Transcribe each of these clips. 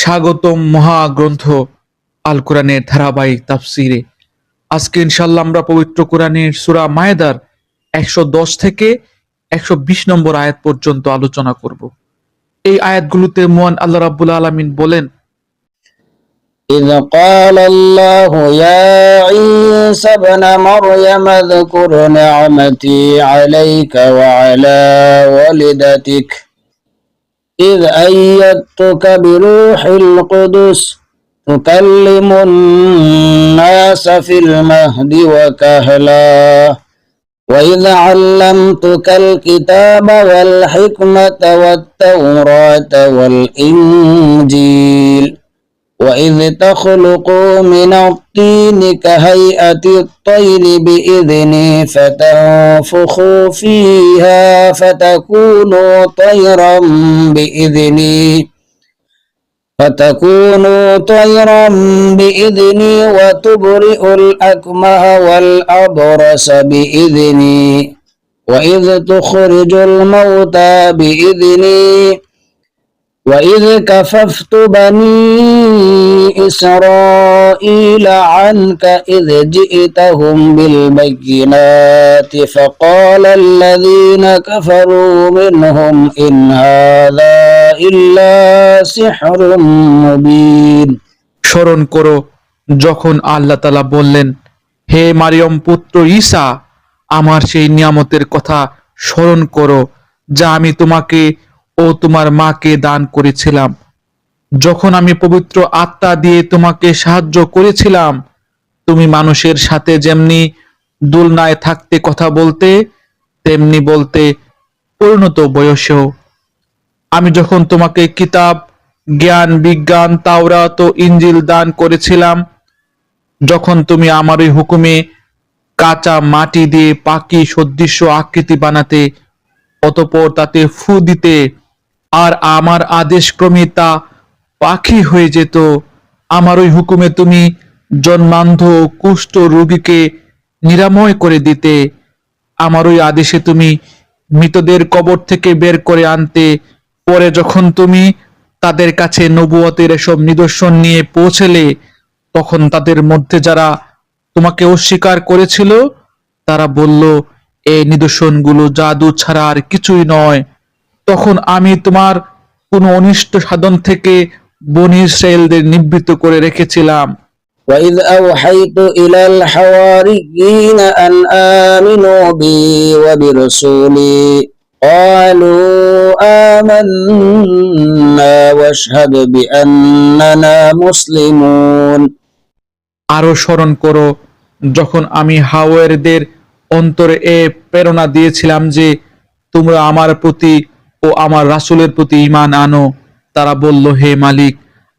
স্বাগতম মহাগ্রন্থ আল কোরআনের ধারাবাহিক তাফসিরে আজকে ইনশাল্লাহ আমরা পবিত্র কোরআনের সুরা মায়েদার একশো দশ থেকে একশো বিশ নম্বর আয়াত পর্যন্ত আলোচনা করব এই আয়াতগুলোতে মোয়ান আল্লাহ রাব্বুল আলমিন বলেন إذ قال الله يا عيسى ابن مريم اذكر نعمتي عليك وعلى والدتك إذ أيدتك بروح القدس تكلم الناس في المهد وكهلا وإذ علمتك الكتاب والحكمة والتوراة والإنجيل وإذ تخلق من الطين كهيئة الطير بإذني فتنفخ فيها فتكون طيرا بإذني فتكون طيرا بإذني وتبرئ الأكمه والأبرص بإذني وإذ تخرج الموتى بإذني وإذ كففت بني إسرائيل عنك إذ جئتهم بالبينات فقال الذين كفروا منهم إن هذا إلا سحر مبين স্মরণ করো যখন আল্লাহ তালা বললেন হে মারিয়ম পুত্র ঈসা আমার সেই নিয়ামতের কথা স্মরণ করো যা আমি তোমাকে ও তোমার মাকে দান করেছিলাম। যখন আমি পবিত্র আত্মা দিয়ে তোমাকে সাহায্য করেছিলাম, তুমি মানুষের সাথে যেমনি দুলনায় থাকতে কথা বলতে, তেমনি বলতে পরিণত বয়সেও। আমি যখন তোমাকে কিতাব, জ্ঞান, বিজ্ঞান, তাওরাত ও ইঞ্জিল দান করেছিলাম, যখন তুমি আমার ওই হুকুমে কাঁচা মাটি দিয়ে পাখি সদৃশ্য আকৃতি বানাতে, অতপর তাতে ফু দিতে আর আমার আদেশক্রমে তা পাখি হয়ে যেত। আমার ওই হুকুমে তুমি জন্মান্ধ কুষ্ঠ রোগীকে নিরাময় করে দিতে। আমার ওই আদেশে তুমি মৃতদের কবর থেকে বের করে আনতে। পরে যখন তুমি তাদের কাছে নবুয়তের এসব নিদর্শন নিয়ে পৌঁছলে, তখন তাদের মধ্যে যারা তোমাকে অস্বীকার করেছিল, তারা বলল এই নিদর্শনগুলো জাদু ছাড়া আর কিছুই নয়। তখন আমি তোমার কোনো অনিষ্ট সাধন থেকে বনি ইসরায়েলদের নিবৃত্ত করে রেখেছিলাম وإذ أوحيت إلى الحواريين أن آمنوا بي وبرسولي قالوا آمنا واشهد بأننا مسلمون আরো স্মরণ করো যখন আমি হাওয়ারদের অন্তরে এ প্রেরণা দিয়েছিলাম যে তোমরা আমার প্রতি ও আমার রাসূলের প্রতি ঈমান আনো তারা বলল হে মালিক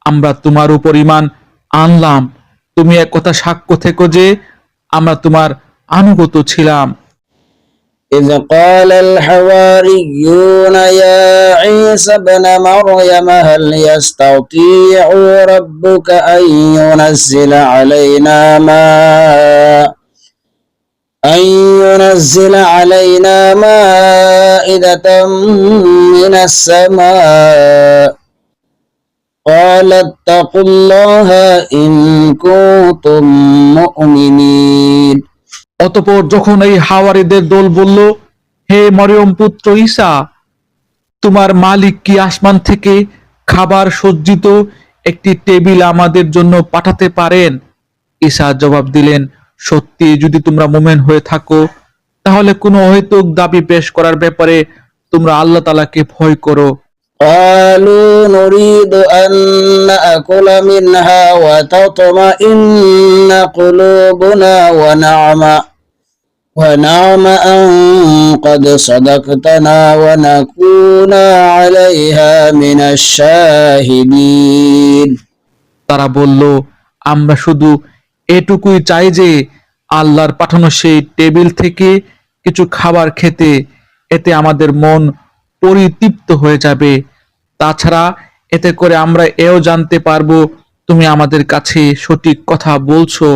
আমরা তোমার উপর ঈমান আনলাম তুমি এক কথা সাক্ষ্য থেকো যে আমরা তোমার আনুগত ছিলাম إذ قال الحواريون يا عيسى ابن مريم هل يستطيع ربك أن ينزل علينا ماء أن ينزل علينا مائدة من السماء قال اتقوا الله إن كنتم مؤمنين অতপর যখন এই হাওয়ারিদের দল বলল হে মরিয়ম পুত্র ঈসা তোমার মালিক কি আসমান থেকে খাবার সজ্জিত একটি টেবিল আমাদের জন্য পাঠাতে পারেন ঈসা জবাব দিলেন সত্যি যদি তোমরা মোমেন হয়ে থাকো তাহলে কোনো অহেতুক দাবি পেশ করার ব্যাপারে তোমরা আল্লাহ তালাকে ভয় করো قالوا نريد أن نأكل منها وتطمئن قلوبنا ونعم ونعم أن قد صدقتنا ونكون عليها من الشاهدين তারা বলল আমরা শুধু এটুকুই চাই যে আল্লাহর পাঠানো সেই টেবিল থেকে কিছু খাবার খেতে, এতে আমাদের মন পরিতৃপ্ত হয়ে যাবে। তাছাড়া এতে করে আমরা এও জানতে পারব, তুমি আমাদের কাছে সঠিক কথা বলছো,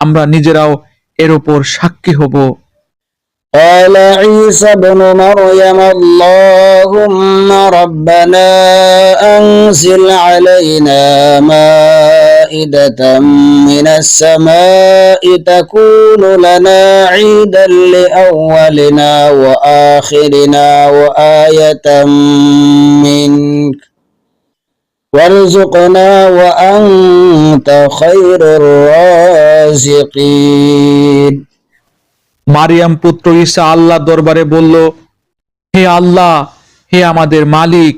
আমরা নিজেরাও এর ওপর সাক্ষী হব। قال عيسى ابن مريم اللهم ربنا أنزل علينا مائدة من السماء تكون لنا عيدا لأولنا وآخرنا وآية منك. وارزقنا وأنت خير الرازقين. মারিয়াম পুত্র ঈসা আল্লাহ দরবারে বলল, হে আল্লাহ, হে আমাদের মালিক,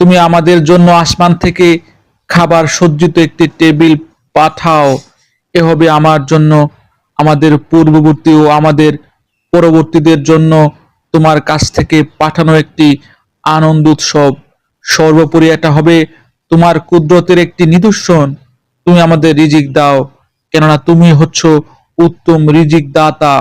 তুমি আমাদের জন্য আসমান থেকে খাবার সজ্জিত একটি টেবিল পাঠাও। এ হবে আমার জন্য, আমাদের পূর্ববর্তী ও আমাদের পরবর্তীদের জন্য তোমার কাছ থেকে পাঠানো একটি আনন্দ উৎসব। সর্বোপরি এটা হবে তোমার কুদরতের একটি নিদর্শন। তুমি আমাদের রিজিক দাও, কেননা তুমি হচ্ছ উত্তম রিজিক দাতা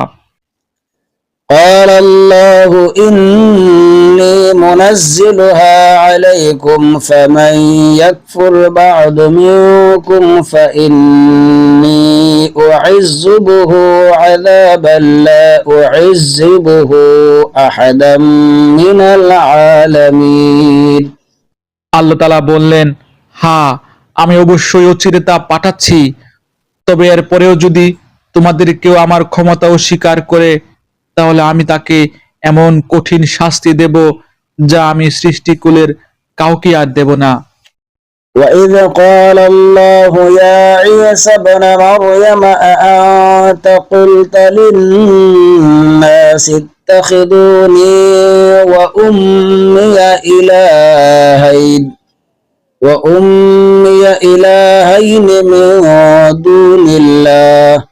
قال الله إني منزلها عليكم فمن يكفر بعد منكم فإني أعذبه عذابا لا أعذبه أحدا من العالمين আল্লাহ তালা বললেন হ্যাঁ আমি অবশ্যই অচিরে তা পাঠাচ্ছি তবে এর পরেও যদি তোমাদের কেউ আমার ক্ষমতা অস্বীকার করে তাহলে আমি তাকে এমন কঠিন শাস্তি দেব যা আমি সৃষ্টিকুলের কাউকে আর দেব না وإذ قال الله يا عيسى ابن مريم أأنت قلت للناس اتخذوني وأمي إلهين وأمي إلهين من دون الله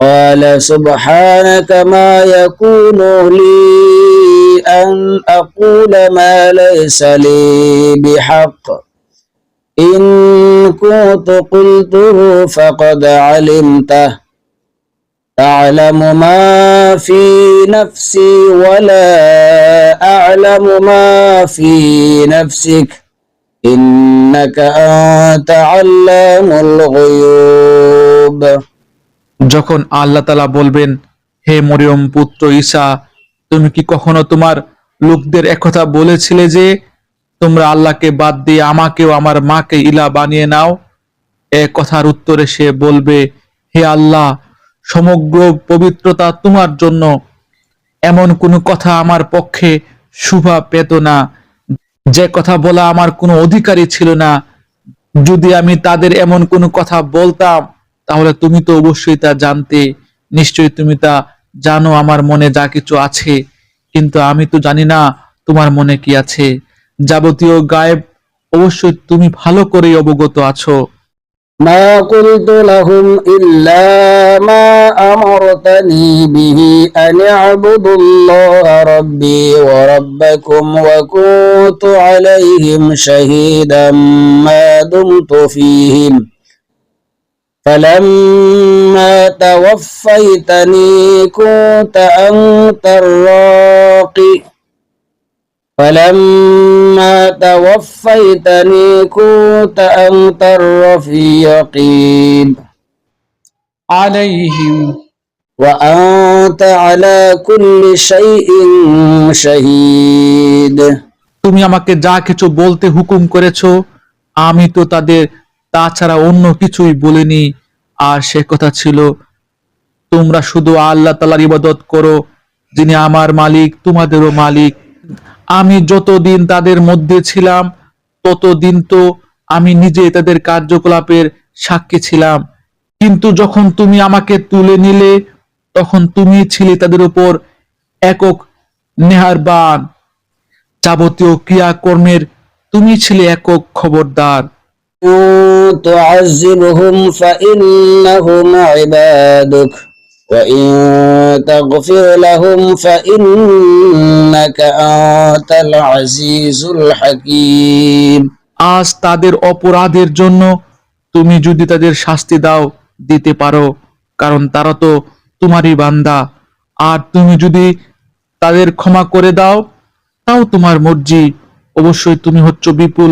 قال سبحانك ما يكون لي أن أقول ما ليس لي بحق. إن كنت قلته فقد علمته. تعلم ما في نفسي ولا أعلم ما في نفسك. إنك أنت علام الغيوب. যখন আল্লাহ তালা বলবেন, হে মরিয়ম পুত্র ঈশা তুমি কি কখনো তোমার লোকদের একথা বলেছিলে যে, তোমরা আল্লাহকে বাদ দিয়ে আমাকেও আমার মাকে ইলা বানিয়ে নাও? এ কথার উত্তরে সে বলবে, হে আল্লাহ, সমগ্র পবিত্রতা তোমার জন্য। এমন কোনো কথা আমার পক্ষে শুভা পেত না। যে কথা বলা আমার কোনো অধিকারই ছিল না। যদি আমি তাদের এমন কোনো কথা বলতাম তাহলে তুমি তো অবশ্যই তা জানতে নিশ্চয়ই তুমি তা জানো আমার মনে যা কিছু আছে কিন্তু আমি তো জানি না তোমার মনে কি আছে যাবতীয় গায়েব অবশ্যই তুমি ভালো করেই অবগত আছো ما قلت لهم إلا ما أمرتني به أن اعبدوا الله ربي وربكم وكنت عليهم شهيدا ما دمت فيهم فلما توفيتني كنت أنت الراقي فلما توفيتني كنت أنت الرفيق عليهم وأنت على كل شيء شهيد তুমি আমাকে যা কিছু বলতে হুকুম করেছো আমি তো তাদের তাছাড়া অন্য কিছুই বলিনি আর সে কথা ছিল, তোমরা শুধু আল্লাহ তালার ইবাদত করো, যিনি আমার মালিক, তোমাদেরও মালিক। আমি যতদিন তাদের মধ্যে ছিলাম, ততদিন তো আমি নিজে তাদের কার্যকলাপের সাক্ষী ছিলাম। কিন্তু যখন তুমি আমাকে তুলে নিলে, তখন তুমি ছিলে তাদের উপর একক নেহারবান। যাবতীয় ক্রিয়াকর্মের তুমি ছিলে একক খবরদার। تعذبهم فإنهم عبادك وإن تغفر لهم فإنك أنت العزيز الحكيم আজ তাদের অপরাধের জন্য তুমি যদি তাদের শাস্তি দাও দিতে পারো কারণ তারা তো তোমারই বান্দা আর তুমি যদি তাদের ক্ষমা করে দাও তাও তোমার মর্জি অবশ্যই তুমি হচ্ছ বিপুল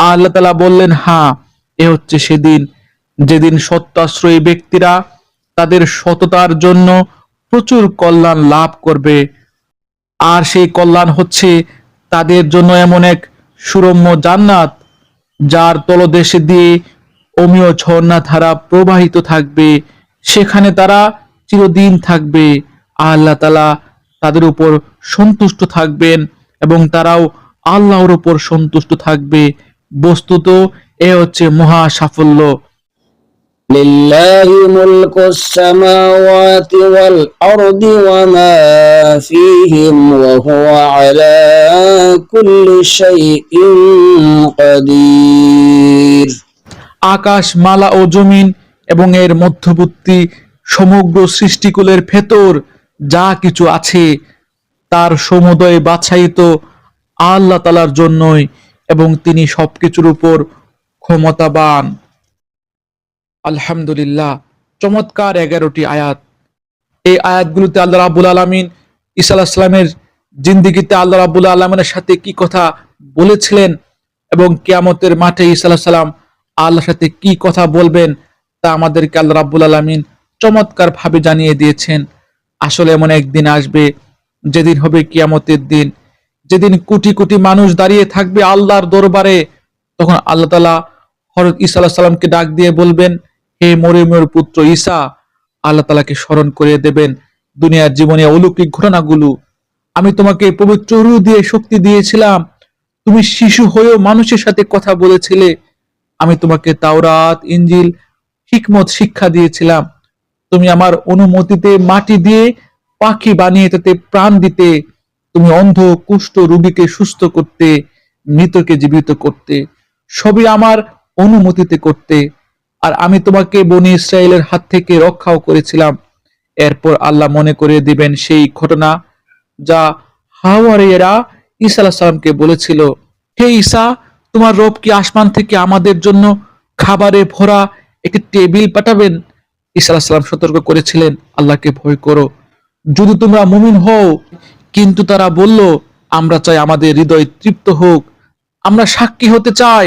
আল্লাহ তালা বললেন হ্যাঁ এ হচ্ছে সেদিন যেদিন সত্যাশ্রয়ী ব্যক্তিরা তাদের সততার জন্য প্রচুর কল্যাণ লাভ করবে। আর সেই কল্যাণ হচ্ছে তাদের জন্য এমন এক সুরম্য জান্নাত, যার তলদেশে দিয়ে অমীয় ঝর্ণা ধারা প্রবাহিত থাকবে। সেখানে তারা চিরদিন থাকবে। আল্লাহ তালা তাদের উপর সন্তুষ্ট থাকবেন এবং তারাও আল্লাহর উপর সন্তুষ্ট থাকবে বস্তুত এ হচ্ছে মহা সাফল্য لله ملك السماوات والأرض وما فيهم وهو على كل شيء قدير আকাশ মালা ও জমিন এবং এর মধ্যবর্তী সমগ্র সৃষ্টিকুলের ভেতর যা কিছু আছে তার সমুদয় বাছাইত আল্লাহ তালার জন্যই এবং তিনি সবকিছুর উপর ক্ষমতাবান। আলহামদুলিল্লাহ, চমৎকার এগারোটি আয়াত। এই আয়াতগুলোতে আল্লাহ রাবুল আলমিন আলাহিসাল্লামের জিন্দিগিতে আল্লাহ রাবুল আলমিনের সাথে কি কথা বলেছিলেন এবং কিয়ামতের মাঠে আলাহ সাল্লাম আল্লাহর সাথে কি কথা বলবেন তা আমাদেরকে আল্লাহ রাবুল আলমিন চমৎকার ভাবে জানিয়ে দিয়েছেন। আসলে এমন একদিন আসবে যেদিন হবে কিয়ামতের দিন, যেদিন কোটি কোটি মানুষ দাঁড়িয়ে থাকবে আল্লাহর দরবারে, তখন আল্লাহ তালা হরত আল্লাহ সাল্লামকে ডাক দিয়ে বলবেন, হে মরিয়মের পুত্র ঈসা, আল্লাহ তালাকে স্মরণ করে দেবেন দুনিয়ার জীবনে অলৌকিক ঘটনাগুলো। আমি তোমাকে পবিত্র রু দিয়ে শক্তি দিয়েছিলাম। তুমি শিশু হয়েও মানুষের সাথে কথা বলেছিলে। আমি তোমাকে তাওরাত ইঞ্জিল হিকমত, শিক্ষা দিয়েছিলাম। তুমি আমার অনুমতিতে মাটি দিয়ে পাখি বানিয়ে তাতে প্রাণ দিতে, তুমি অন্ধ, কুষ্ঠ রুগীকে সুস্থ করতে, মৃতকে জীবিত করতে, সবই আমার অনুমতিতে করতে। আর আমি তোমাকে বনি ইসরায়েলের হাত থেকে রক্ষাও করেছিলাম। এরপর আল্লাহ মনে করে দিবেন সেই ঘটনা যা হাওয়ারিয়েরা ঈসা আলাহ সাল্লামকে বলেছিল। হে ঈসা, তোমার রব কি আসমান থেকে আমাদের জন্য খাবারে ভরা একটি টেবিল পাঠাবেন? আলাহ সাল্লাম সতর্ক করেছিলেন, আল্লাহকে ভয় করো। যদি তোমরা মুমিন হও, কিন্তু তারা বলল, আমরা চাই আমাদের হৃদয় তৃপ্ত হোক, আমরা সাক্ষী হতে চাই।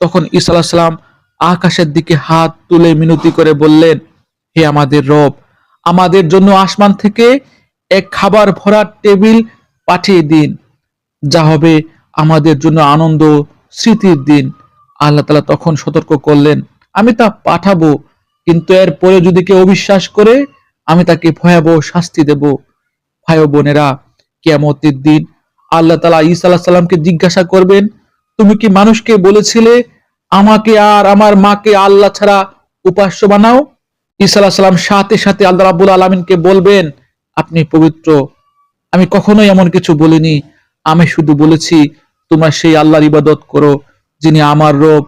তখন আলাহ সাল্লাম আকাশের দিকে হাত তুলে মিনতি করে বললেন, হে আমাদের রব, আমাদের জন্য আসমান থেকে এক খাবার ভরা টেবিল পাঠিয়ে দিন। যা হবে আমাদের জন্য আনন্দ, স্মৃতির দিন। আল্লাহ তালা তখন সতর্ক করলেন, আমি তা পাঠাবো কিন্তু এর পরে যদি কেউ অবিশ্বাস করে, আমি তাকে ভয়াবহ শাস্তি দেব। ভাই বোনেরা কেমতের দিন আল্লাহ তালা ঈসা আল্লাহ সাল্লামকে জিজ্ঞাসা করবেন, তুমি কি মানুষকে বলেছিলে, আমাকে আর আমার মাকে আল্লাহ ছাড়া উপাস্য বানাও? ঈসা আল্লাহ সাল্লাম সাথে সাথে আল্লাহ রাবুল আলমিনকে বলবেন, আপনি পবিত্র। আমি কখনোই এমন কিছু বলিনি। আমি শুধু বলেছি, তোমরা সেই আল্লাহর ইবাদত করো, যিনি আমার রব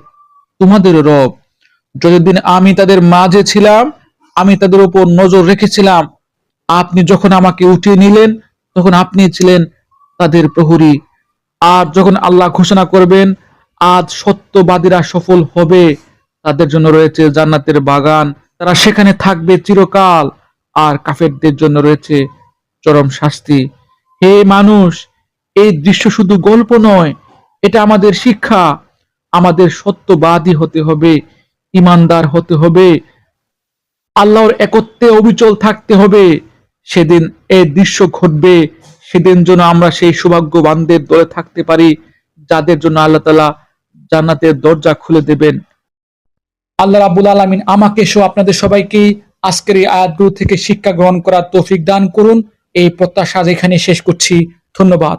তোমাদের রব। যতদিন আমি তাদের মাঝে ছিলাম, আমি তাদের উপর নজর রেখেছিলাম, আপনি যখন আমাকে উঠিয়ে নিলেন, তখন আপনি ছিলেন তাদের প্রহরী। আর যখন আল্লাহ ঘোষণা করবেন, আজ সত্যবাদীরা সফল হবে, তাদের জন্য রয়েছে জান্নাতের বাগান, তারা সেখানে থাকবে চিরকাল, আর কাফেরদের জন্য রয়েছে চরম শাস্তি। হে মানুষ, এই দৃশ্য শুধু গল্প নয়, এটা আমাদের শিক্ষা, আমাদের সত্যবাদী হতে হবে। ইমানদার হতে হবে। আল্লাহর একত্রে অবিচল থাকতে হবে। সেদিন এই দৃশ্য ঘটবে। সেদিন যেন আমরা সেই সৌভাগ্যবানদের দলে থাকতে পারি, যাদের জন্য আল্লাহ তালা জান্নাতের দরজা খুলে দেবেন। আল্লাহ রাবুল আলমিন আমাকে সহ আপনাদের সবাইকে আজকের এই আয়াতগুলো থেকে শিক্ষা গ্রহণ করার তৌফিক দান করুন। এই প্রত্যাশা এখানে শেষ করছি। ধন্যবাদ।